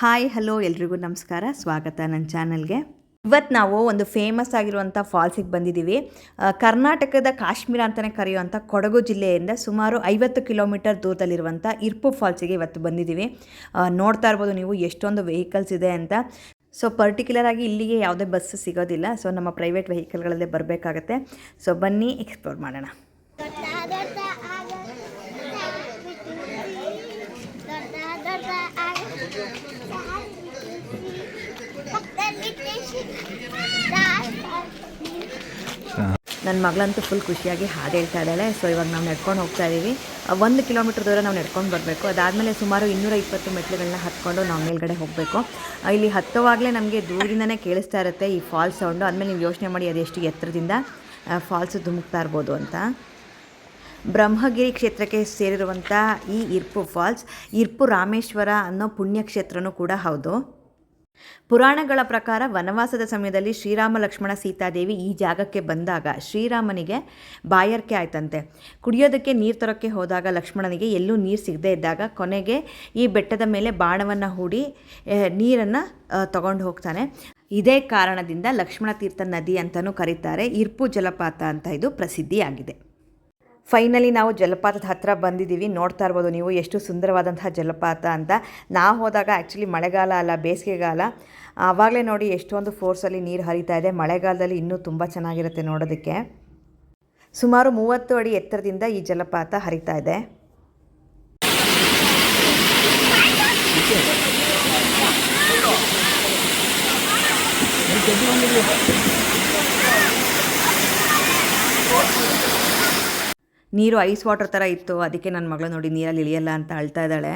Hi, hello, ಎಲ್ರಿಗೂ ನಮಸ್ಕಾರ. ಸ್ವಾಗತ ನನ್ನ ಚಾನಲ್ಗೆ. ಇವತ್ತು ನಾವು ಒಂದು ಫೇಮಸ್ ಆಗಿರುವಂಥ ಫಾಲ್ಸಿಗೆ ಬಂದಿದ್ದೀವಿ ಕರ್ನಾಟಕದ ಕಾಶ್ಮೀರ ಅಂತಲೇ ಕರೆಯುವಂಥ ಕೊಡಗು ಜಿಲ್ಲೆಯಿಂದ ಸುಮಾರು ಐವತ್ತು ಕಿಲೋಮೀಟರ್ ದೂರದಲ್ಲಿರುವಂಥ ಇರ್ಪು ಫಾಲ್ಸಿಗೆ ಇವತ್ತು ಬಂದಿದ್ದೀವಿ ನೋಡ್ತಾ ಇರ್ಬೋದು ನೀವು ಎಷ್ಟೊಂದು ವೆಹಿಕಲ್ಸ್ ಇದೆ ಅಂತ. ಸೊ ಪರ್ಟಿಕ್ಯುಲರ್ ಆಗಿ ಇಲ್ಲಿಗೆ ಯಾವುದೇ ಬಸ್ ಸಿಗೋದಿಲ್ಲ. ಸೊ ನಮ್ಮ ಪ್ರೈವೇಟ್ ವೆಹಿಕಲ್ಗಳಲ್ಲೇ ಬರಬೇಕಾಗತ್ತೆ. ಸೊ ಬನ್ನಿ ಎಕ್ಸ್ಪ್ಲೋರ್ ಮಾಡೋಣ. ನನ್ನ ಮಗಳಂತೂ ಫುಲ್ ಖುಷಿಯಾಗಿ ಹಾಡು ಹೇಳ್ತಾ ಇದ್ದಾಳೆ. ಸೊ ಇವಾಗ ನಾವು ನಡ್ಕೊಂಡು ಹೋಗ್ತಾ ಇದ್ದೀವಿ ಒಂದು ಕಿಲೋಮೀಟ್ರ್ ದೂರ ನಾವು ನಡ್ಕೊಂಡು ಬರಬೇಕು. ಅದಾದಮೇಲೆ ಸುಮಾರು ಇನ್ನೂರ ಇಪ್ಪತ್ತು ಮೆಟ್ಲುಗಳನ್ನ ಹತ್ಕೊಂಡು ನಾವು ಮೇಲ್ಗಡೆ ಹೋಗಬೇಕು. ಇಲ್ಲಿ ಹತ್ತುವಾಗಲೇ ನಮಗೆ ದೂರದಿಂದನೇ ಕೇಳಿಸ್ತಾ ಇರುತ್ತೆ ಈ ಫಾಲ್ಸ್ ಸೌಂಡು ಆದಮೇಲೆ ನೀವು ಯೋಚನೆ ಮಾಡಿ ಅದೆಷ್ಟು ಎತ್ತರದಿಂದ ಫಾಲ್ಸು ಧುಮುಕ್ತಾ ಇರ್ಬೋದು ಅಂತ. ಬ್ರಹ್ಮಗಿರಿ ಕ್ಷೇತ್ರಕ್ಕೆ ಸೇರಿರುವಂಥ ಈ ಇರ್ಪು ಫಾಲ್ಸ್ ಇರ್ಪು ರಾಮೇಶ್ವರ ಅನ್ನೋ ಪುಣ್ಯಕ್ಷೇತ್ರನೂ ಕೂಡ ಹೌದು. ಪುರಾಣಗಳ ಪ್ರಕಾರ ವನವಾಸದ ಸಮಯದಲ್ಲಿ ಶ್ರೀರಾಮ, ಲಕ್ಷ್ಮಣ, ಸೀತಾದೇವಿ ಈ ಜಾಗಕ್ಕೆ ಬಂದಾಗ ಶ್ರೀರಾಮನಿಗೆ ಬಾಯರ್ಕೆ ಆಯ್ತಂತೆ. ಕುಡಿಯೋದಕ್ಕೆ ನೀರು ತರೋಕ್ಕೆ ಹೋದಾಗ ಲಕ್ಷ್ಮಣನಿಗೆ ಎಲ್ಲೂ ನೀರು ಸಿಗದೇ ಇದ್ದಾಗ ಕೊನೆಗೆ ಈ ಬೆಟ್ಟದ ಮೇಲೆ ಬಾಣವನ್ನು ಹೂಡಿ ನೀರನ್ನು ತಗೊಂಡು ಹೋಗ್ತಾನೆ. ಇದೇ ಕಾರಣದಿಂದ ಲಕ್ಷ್ಮಣ ತೀರ್ಥ ನದಿ ಅಂತಲೂ ಕರೀತಾರೆ. ಇರ್ಪು ಜಲಪಾತ ಅಂತ ಇದು ಪ್ರಸಿದ್ಧಿಯಾಗಿದೆ. ಫೈನಲಿ ನಾವು ಜಲಪಾತದ ಹತ್ತಿರ ಬಂದಿದ್ದೀವಿ. ನೋಡ್ತಾ ಇರ್ಬೋದು ನೀವು ಎಷ್ಟು ಸುಂದರವಾದಂತಹ ಜಲಪಾತ ಅಂತ. ನಾವು ಹೋದಾಗ ಆ್ಯಕ್ಚುಲಿ ಮಳೆಗಾಲ ಅಲ್ಲ, ಬೇಸಿಗೆಗಾಲ. ಆವಾಗಲೇ ನೋಡಿ ಎಷ್ಟೊಂದು ಫೋರ್ಸಲ್ಲಿ ನೀರು ಹರಿತಾ ಇದೆ. ಮಳೆಗಾಲದಲ್ಲಿ ಇನ್ನೂ ತುಂಬ ಚೆನ್ನಾಗಿರುತ್ತೆ ನೋಡೋದಕ್ಕೆ. ಸುಮಾರು ಮೂವತ್ತು ಅಡಿ ಎತ್ತರದಿಂದ ಈ ಜಲಪಾತ ಹರಿತಾ ಇದೆ. ನೀರು ಐಸ್ ವಾಟರ್ ಥರ ಇತ್ತು, ಅದಕ್ಕೆ ನನ್ನ ಮಗಳು ನೋಡಿ ನೀರಲ್ಲಿ ಇಳಿಯಲ್ಲ ಅಂತ ಅಳ್ತಾ ಇದ್ದಾಳೆ.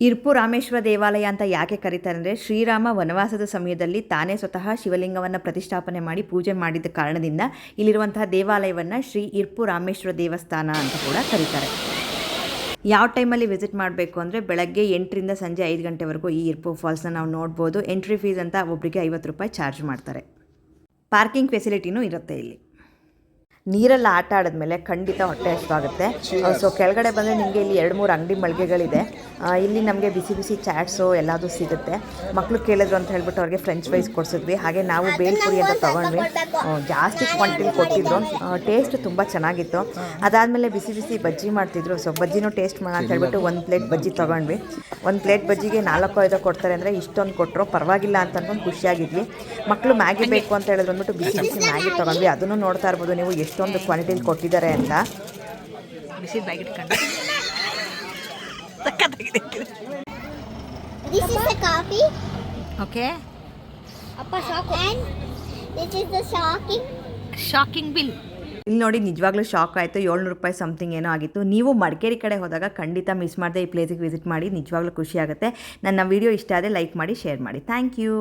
ಇರ್ಪು ರಾಮೇಶ್ವರ ದೇವಾಲಯ ಅಂತ ಯಾಕೆ ಕರೀತಾರೆ ಅಂದರೆ ಶ್ರೀರಾಮ ವನವಾಸದ ಸಮಯದಲ್ಲಿ ತಾನೇ ಸ್ವತಃ ಶಿವಲಿಂಗವನ್ನು ಪ್ರತಿಷ್ಠಾಪನೆ ಮಾಡಿ ಪೂಜೆ ಮಾಡಿದ ಕಾರಣದಿಂದ ಇಲ್ಲಿರುವಂತಹ ದೇವಾಲಯವನ್ನು ಶ್ರೀ ಇರ್ಪು ರಾಮೇಶ್ವರ ದೇವಸ್ಥಾನ ಅಂತ ಕೂಡ ಕರೀತಾರೆ. ಯಾವ ಟೈಮಲ್ಲಿ ವಿಸಿಟ್ ಮಾಡಬೇಕು ಅಂದರೆ ಬೆಳಗ್ಗೆ ಎಂಟರಿಂದ ಸಂಜೆ ಐದು ಗಂಟೆವರೆಗೂ ಈ ಇರ್ಪು ಫಾಲ್ಸ್ನ ನಾವು ನೋಡ್ಬೋದು. ಎಂಟ್ರಿ ಫೀಸ್ ಅಂತ ಒಬ್ಬರಿಗೆ ಐವತ್ತು ರೂಪಾಯಿ ಚಾರ್ಜ್ ಮಾಡ್ತಾರೆ. ಪಾರ್ಕಿಂಗ್ ಫೆಸಿಲಿಟಿನೂ ಇರುತ್ತೆ ಇಲ್ಲಿ. ನೀರಲ್ಲಿ ಆಟ ಆಡಿದ್ಮೇಲೆ ಖಂಡಿತ ಹೊಟ್ಟೆ ಹಸಿವಾಗುತ್ತೆ. ಸೊ ಕೆಳಗಡೆ ಬಂದರೆ ನಿಮಗೆ ಇಲ್ಲಿ ಎರಡು ಮೂರು ಅಂಗಡಿ ಮಳಿಗೆಗಳಿದೆ. ಇಲ್ಲಿ ನಮಗೆ ಬಿಸಿ ಬಿಸಿ ಚಾಟ್ಸು ಎಲ್ಲದೂ ಸಿಗುತ್ತೆ. ಮಕ್ಕಳು ಕೇಳಿದ್ರು ಅಂತ ಹೇಳ್ಬಿಟ್ಟು ಅವ್ರಿಗೆ ಫ್ರೆಂಚ್ ಫ್ರೈಸ್ ಕೊಡಿಸಿದ್ವಿ. ಹಾಗೆ ನಾವು ಬೇಲ್ಪುರಿ ಅಂತ ತೊಗೊಂಡ್ವಿ. ಜಾಸ್ತಿ ಕ್ವಾಂಟಿಟಿ ಕೊಟ್ಟಿದ್ರು. ಟೇಸ್ಟ್ ತುಂಬ ಚೆನ್ನಾಗಿತ್ತು. ಅದಾದಮೇಲೆ ಬಿಸಿ ಬಿಸಿ ಬಜ್ಜಿ ಮಾಡ್ತಿದ್ರು. ಸೊ ಬಜ್ಜಿನೂ ಟೇಸ್ಟ್ ಮಾಡೋಣ ಅಂತ ಹೇಳ್ಬಿಟ್ಟು ಒಂದು ಪ್ಲೇಟ್ ಬಜ್ಜಿ ತೊಗೊಂಡ್ವಿ. ಒಂದು ಪ್ಲೇಟ್ ಬಜ್ಜಿಗೆ ನಾಲ್ಕು ಐದು ಕೊಡ್ತಾರೆ ಅಂದರೆ ಇಷ್ಟೊಂದು ಕೊಟ್ಟರು ಪರವಾಗಿಲ್ಲ ಅಂತ ಅಂದ್ಕೊಂಡು ಖುಷಿಯಾಗಿದ್ವಿ. ಮಕ್ಕಳು ಮ್ಯಾಗಿ ಬೇಕು ಅಂತ ಹೇಳಿದ್ರು ಅಂದ್ಬಿಟ್ಟು ಬಿಸಿ ಬಿಸಿ ಮ್ಯಾಗಿ ತೊಗೊಂಡ್ವಿ. ಅದನ್ನು ನೋಡ್ತಾ ಇರ್ಬೋದು ನೀವು ಎಷ್ಟೊಂದು ಕ್ವಾಂಟಿಟಿಲಿ ಕೊಟ್ಟಿದ್ದಾರೆ ಅಂತ. ಬಿಸಿ ಬ್ಯಾಗ್ ಇಟ್ಕೊಂಡು This is the coffee. Okay Appa shock. And this is the shocking. Shocking bill ಇಲ್ಲಿ ನೋಡಿ ನಿಜವಾಗ್ಲೂ ಶಾಕ್ ಆಯಿತು. ಏಳ್ನೂರು ರೂಪಾಯಿ ಸಮಥಿಂಗ್ ಏನೋ ಆಗಿತ್ತು. ನೀವು ಮಡಿಕೇರಿ ಕಡೆ ಹೋದಾಗ ಖಂಡಿತ ಮಿಸ್ ಮಾಡದೆ ಈ ಪ್ಲೇಸಿಗೆ ವಿಸಿಟ್ ಮಾಡಿ. ನಿಜವಾಗ್ಲೂ ಖುಷಿ ಆಗುತ್ತೆ. ನನ್ನ ವಿಡಿಯೋ ಇಷ್ಟ ಆದರೆ ಲೈಕ್ ಮಾಡಿ ಶೇರ್ ಮಾಡಿ. Thank you